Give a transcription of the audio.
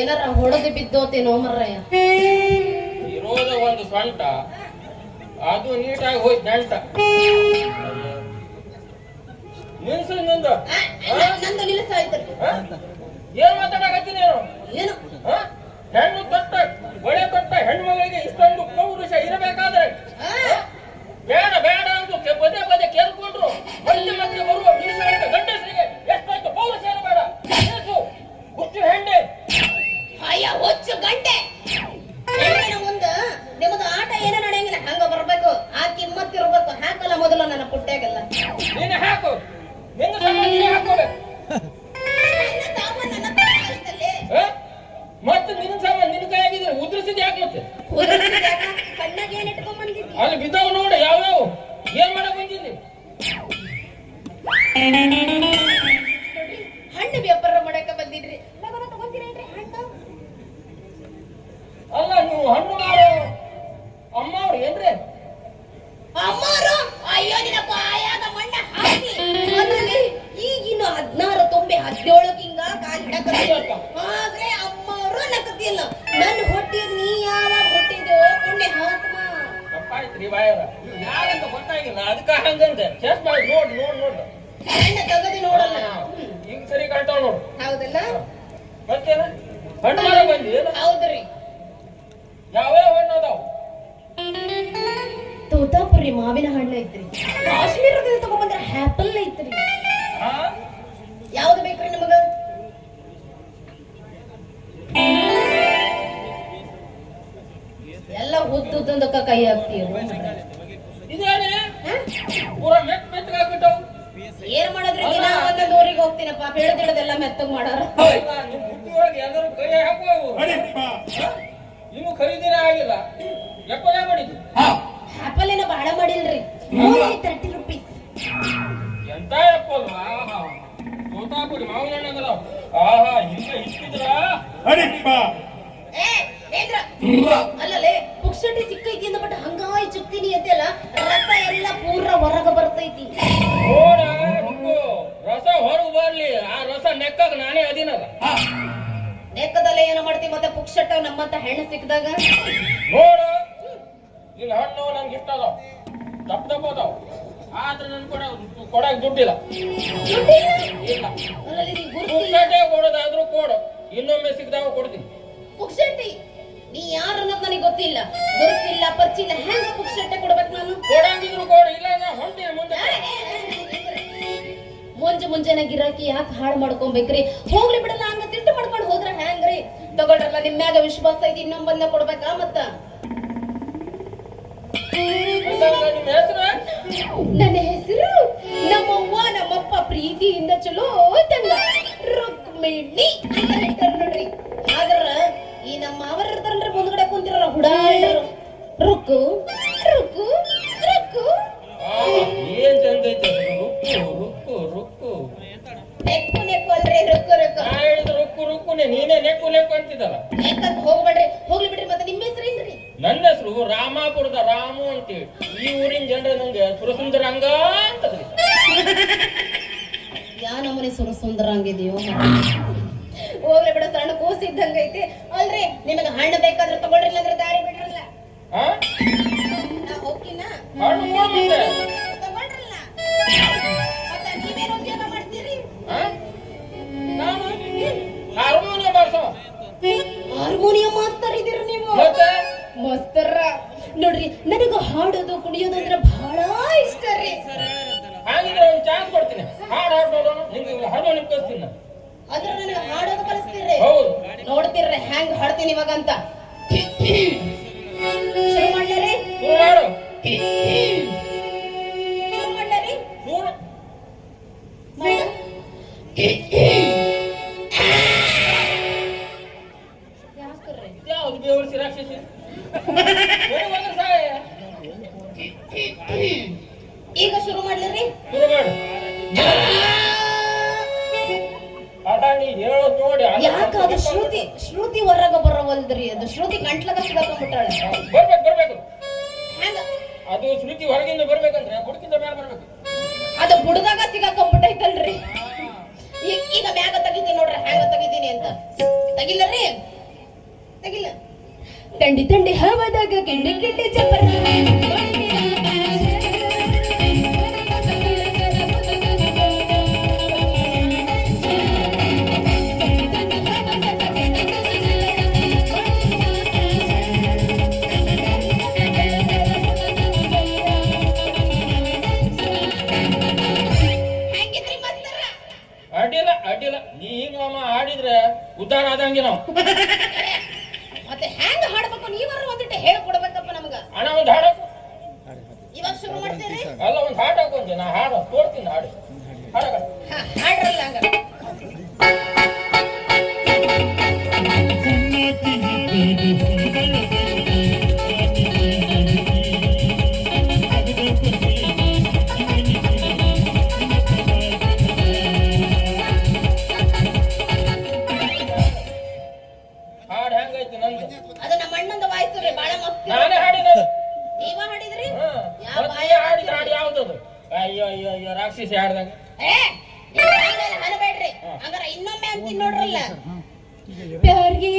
ಏನಾರ ಹೊಡೆದು ಬಿದ್ದೋತೇನೋ ಮರ್ರಯ್ಯ. ಇರೋದ ಒಂದು ಸೊಂಟ. ಅದು ನೀಟಾಗಿ ಹೋಯ್ತು ನೆಂಟ ನಿಲ್ಸು ನಿಂದು ನಂದು ನಿಲ್ಲಿಸಾಯ್ತು ಹ? ಏನ್ ಮಾತಾಡಕತ್ತೀನಿ ಏನು? ಹೆಣ್ಣು ಕೊಟ್ಟ ಒಳ್ಳೆ ಕೊಟ್ಟ ಇಷ್ಟೊಂದು ಮೊದಲು ನನ್ನ ಪುಟ್ಟ್ಯಾಗೆಲ್ಲ ನೀನು ಹಾಕು ನಿನ್ನ ಹಾಕೋಬೇಕು? ಮತ್ತೆ ನಿನ್ನ ಸಾಮಾನು ನಿನ್ನ ಕೈಯಾಗಿದ್ರೆ ಉದುರಿಸಿದ್ ಯಾಕೆ ಮತ್ತೆ? ಕಣ್ಣಾಗ್ ಏನ್ ಇಟ್ಕೊಂಡ್ ಬಂದಿದ್ದಿ? ಅಲ್ಲಿ ಬಿದ್ದಾವ ನಕತಿಲ್ಲ ನನ್ನ ಹೊಟ್ಟಿದ್ ನೀ ಯಾವಾಗ ಹುಟ್ಟಿದ್ಯೋ ಪುಣ್ಯ ಹಾತ್ಮ. ತಪ್ಪಾಯ್ತ್ರಿ ಬಾಯರ ಯಾರಂತ ಗೊತ್ತಾಗಿಲ್ಲ. ಅದಕ್ಕ ಮಾಡಿ ನೋಡ್ ನೋಡ್ ನೋಡ್. ಹಣ್ಣ ತಗದಿ ನೋಡಲ್ಲ. ಈಗ ಸರಿ ಕಾಣ್ತಾವ ನೋಡು. ಹೌದಲ್ಲ? ಮತ್ತೇನ? ಹಣ್ಣು ಮಾರ ಬಂದಿ ಹೌದ್ರಿ. ಯಾವ್ಯಾವ ಹಣ್ಣು ಅದಾವ? ತೋತಾಪುರಿ ಮಾವಿನ ಹಣ್ಣು ಐತ್ರಿ. ಕಾಶ್ಮೀರದಿಂದ ತಗೊಂಡ್ರೆ ಹ್ಯಾಪಲ್ ಐತ್ರಿ. ಹಾ? ಉದ್ದುದ್ದೊಂದಕ್ಕ ಕೈ ಹಾಕ್ತೀವಿ ಏನ್ ಮಾಡಿದ್ರೆ? ದಿನ ಒಂದೊಂದು ಊರಿಗೆ ಹೋಗ್ತೀನಪ್ಪ. ಬೆಳೆದಿಳದೆಲ್ಲ ಮೆತ್ತಗ್ ಮಾಡಾರ. ಇನ್ನು ಖರೀದಿನೇ ಆಗಿಲ್ಲ. ಎಪ್ಪನೇ ಮಾಡಿದ್ದು. ಆಪಲ್ ಏನೋ ಬಹಳ ಮಾಡಿಲ್ರಿ. ತರ್ಟಿ ರುಪೀಸ್ ಎಂತ ಎಪ್ಪಲ್? ತೋತಾಪುರಿ ಮಾವಿನ ಹಣ್ಣಲ್ಲ ಆಹಾ ಹಿಂಗ ಇಷ್ಟಿದ್ರ ಏ ನೇತ್ರ ಅಲ್ಲಲೇ ಪುಕ್ಷಟಿ ಸಿಕ್ಕೈತಿ ಅಂದ ಬಟ್ ಹಂಗಾಯ್ ಚುಕ್ತೀನಿ ಅಂತೆಲ್ಲ ರಸ ಎಲ್ಲ ಪೂರ ಹೊರಗ ಬರ್ತೈತಿ. ನೋಡ ರಸ ಹೊರಗ ಬರ್ಲಿ. ಆ ರಸ ನೆಕ್ಕಾಗ ನಾನೇ ಅದಿನಲ್ಲ. ನೆಕ್ಕದಲ್ಲೇ ಏನ ಮಾಡ್ತೀವಿ ಮತ್ತೆ ಪುಕ್ಷಟ್ಟ ನಮ್ಮಂತ ಹೆಣ್ಣು ಸಿಕ್ಕದಾಗ? ನೋಡು ನಿನ್ನ ಹಣ್ಣು ನನ್ಗೆ ಇಷ್ಟ ಅದಾವ. ದಪ್ಪ ದಪ್ಪ ಅದಾವ. ಆದ್ರೆ ನನ್ ಕೊಡ ಕೊಡಕ್ ದುಡ್ಡಿಲ್ಲ. ಇಲ್ಲ. ಕೊಡೋದಾದ್ರೂ ಕೊಡು. ಇನ್ನೊಮ್ಮೆ ಸಿಕ್ಕದಾಗ ಕೊಡ್ತೀನಿ. ಪುಕ್ಷಟಿ ನೀ ಯಾರು ಅನ್ನೋದು ನನಗೆ ಗೊತ್ತಿಲ್ಲ. ಗುರುತಿಲ್ಲ ಪರಿಚಿಲ್ಲ ಹೆಂಗ ಪುಕ್ಷಟ್ಟೆ ಕೊಡ್ಬೇಕು ನಾನು. ಕೊಡಂಗಿದ್ರು ಕೊಡು ಇಲ್ಲ ನಾ ಹೊಂಟೀನಿ ಮುಂದೆ. ಮುಂಜೆ ಮುಂಜಾನೆ ಗಿರಾಕಿ ಯಾಕೆ ಹಾಳು ಮಾಡ್ಕೊಬೇಕ್ರಿ. ಹೋಗ್ಲಿ ಬಿಡಲ್ಲ ಹಂಗ ಸಿಟ್ಟು ಮಾಡ್ಕೊಂಡು ಹೋದ್ರ ಹ್ಯಾಂಗ್ರಿ? ತಗೊಳ್ರಲ್ಲ ನಿಮ್ ಮ್ಯಾಗ ವಿಶ್ವಾಸ ಐತಿ ಇನ್ನೊಂಬಂದ ಕೊಡ್ಬೇಕಾ ಮತ್ತ? ನನ್ನ ಹೆಸರು ನಮ್ಮವ್ವ ನಮ್ಮಪ್ಪ ಪ್ರೀತಿಯಿಂದ ಚಲೋ ತಂಗ ರುಕ್ಮಿಣಿ. ಹುಡಾಳರು ರುಕ್ಕು ರುಕ್ಕು ರುಕ್ಕು. ಏನ್ ಚಂದ ಐತೆ ರುಕ್ಕು ರುಕ್ಕು ರುಕ್ಕು. ನೆಕ್ಕು ನೆಕ್ಕು ಅಲ್ರಿ ರುಕ್ಕು ರುಕ್ಕು. ನಾ ಹೇಳಿದ ರುಕ್ಕು ರುಕ್ಕುನೆ ನೀನೇ ನೆಕ್ಕು ನೆಕ್ಕು ಅಂತಿದ್ದಲ್ಲ. ನೆಕ್ಕಂತ ಹೋಗ್ಬೇಡ್ರಿ ಹೋಗ್ಲಿ ಬಿಡ್ರಿ ಮತ್ತೆ ನಿಮ್ಮ ಹೆಸರು ಏನ್ರಿ? ನನ್ನ ಹೆಸರು ರಾಮಾಪುರದ ರಾಮು ಅಂತೇಳಿ. ಈ ಊರಿನ ಜನರ ನಂಗೆ ಸುರಸುಂದರ ಹಂಗ ಅಂತದ್ರಿ. ಯಾ ನಮೂನೆ ಸುರ ಸುಂದರ ಹಂಗಿದೆಯೋ ಹೋಗ್ಲಿ ಸಣ್ಣ ಇದ್ದಂಗ ಐತಿ ಅಲ್ರಿ ನಿಮಗೆ ಹಣ್ಣು ಬೇಕಾದ್ರೆ ತಗೊಳ್ರಿ ಅಂದ್ರೆ ದಾರಿ ಬಿಡ್ರಲ್ಲ. ಹಾ ನಾ ಹೋಗ್ತೀನ? ಹಣ್ಣು ಕೊಡ್ತಿದ್ದೆ. ತಗೊಳ್ರಲ್ಲ. ಮತ್ತೆ ನೀವೇನು ಉದ್ಯೋಗ ಮಾಡ್ತೀರಿ? ಹಾ ನಾನು ಹಾರ್ಮೋನಿಯಂ ಮಾಸ್ತರ್ ಇದೀರಿ ನೀವು. ಮಾಸ್ತರ ನೋಡ್ರಿ ನನಗ ಹಾಡೋದು ಕುಡಿಯೋದು ಅಂದ್ರೆ ಬಹಳ ಇಷ್ಟ ರೀ. ಹಾಗಿದ್ರೆ ಒಂದು ಚಾನ್ಸ್ ಕೊಡ್ತೀನಿ. ಹಾಡು ಹಾಡ್ಬೋದು ಹಾರ್ಮೋನಿಯಂ ಕಲಿಸ್ತೀನಿ. ಅಂದ್ರೆ ನನಗೆ ಹಾಡೋದು ಕಲಿಸ್ತೀರಿ. ನೋಡ್ತಿರ್ರಿ ಹ್ಯಾಂಗ್ ಹಾಡ್ತೀನಿ ಇವಾಗ ಅಂತ. ಶುರು ಮಾಡ್ಲಾರಿ? ಶುರು ಮಾಡು. ಶುರು ಮಾಡ್ಲಾರಿ? ಯಾವ್ದು ಬೇವರ್ಸಿ ರಾಕ್ಷಸಿ ಈಗ ಶುರು ಮಾಡ್ಲಿರಿ? ಶುರು ಮಾಡು. ನೋಡಿ ಯಾಕ ಅದು ಶ್ರುತಿ ಶ್ರುತಿ ಹೊರಗ ಬರವಲ್ದ್ರಿ ಅದು. ಶ್ರುತಿ ಗಂಟ್ಲಗ ಸಿಗಾಕೊಂಡ್ಬಿಟ್ಟಾಳೆ ಬರ್ಬೇಕು ಬರ್ಬೇಕು. ಅದು ಶ್ರುತಿ ಹೊರಗಿಂದ ಬರ್ಬೇಕಂದ್ರೆ ಬುಡಕಿಂದ ಮೇಲೆ ಬರ್ಬೇಕು. ಅದು ಬುಡದಾಗ ಸಿಗಾಕೊಂಡ್ಬಿಟ್ಟೈತಲ್ರಿ ಈಗ ಮ್ಯಾಗ ತೆಗಿತೀನಿ ನೋಡ್ರಿ ಹ್ಯಾಂಗ ತೆಗಿತೀನಿ ಅಂತ. ತೆಗಿಲ್ಲರಿ ತೆಗಿಲ್ಲ ತಂಡಿ ತಂಡಿ ಹವದಾಗ ಕಿಂಡಿ ಕಿಂಡಿ ಚಪ್ಪರ. ಆದಂಗೆ ನಾವು. ಮತ್ತೆ ಹ್ಯಾಂಗ ಹಾಡ್ಬೇಕು? ನೀವರು ಒಂದಿಟ್ಟು ಹೇಳ್ಕೊಡ್ಬೇಕಪ್ಪ ನಮಗ. ಅಣ್ಣ ಒಂದು ಹಾಡಕು ಇವಾಗ ಶುರು ಮಾಡ್ತೀರಿ? ಅಲ್ಲ ಒಂದು ಹಾಡು ಹಾಕೊಂತೆ ನಾ ಹಾಡು ನಮ್ಮ ಅಣ್ಣಂದ ವಾಯ್ಸು ರೀ ಬಾಳ ಮಸ್ತ್ ನಾನೇ ಹಾಡಿನದು ನೀವ ಹಾಡಿದ್ರಿ? ಹಾ. ಯಾವ ಮತ್ತೆ ಬಾಯ ನೀ ಹಾಡಿದ ಹಾಡು ಯಾವ್ದದು? ಅಯ್ಯೋ ಅಯ್ಯೋ ಅಯ್ಯೋ ರಾಕ್ಷಸಿ ಹಾಡ್ದಂಗೆ. ಏ ನೀವ್ ಹಂಗಲ್ಲ ಹನಬೇಡ್ರಿ ಹಾ. ಹಂಗಾರ ಇನ್ನೊಮ್ಮೆ ಅಂತ ನೋಡ್ರಲ್ಲ. ಪ್ಯಾರ್ಗೆ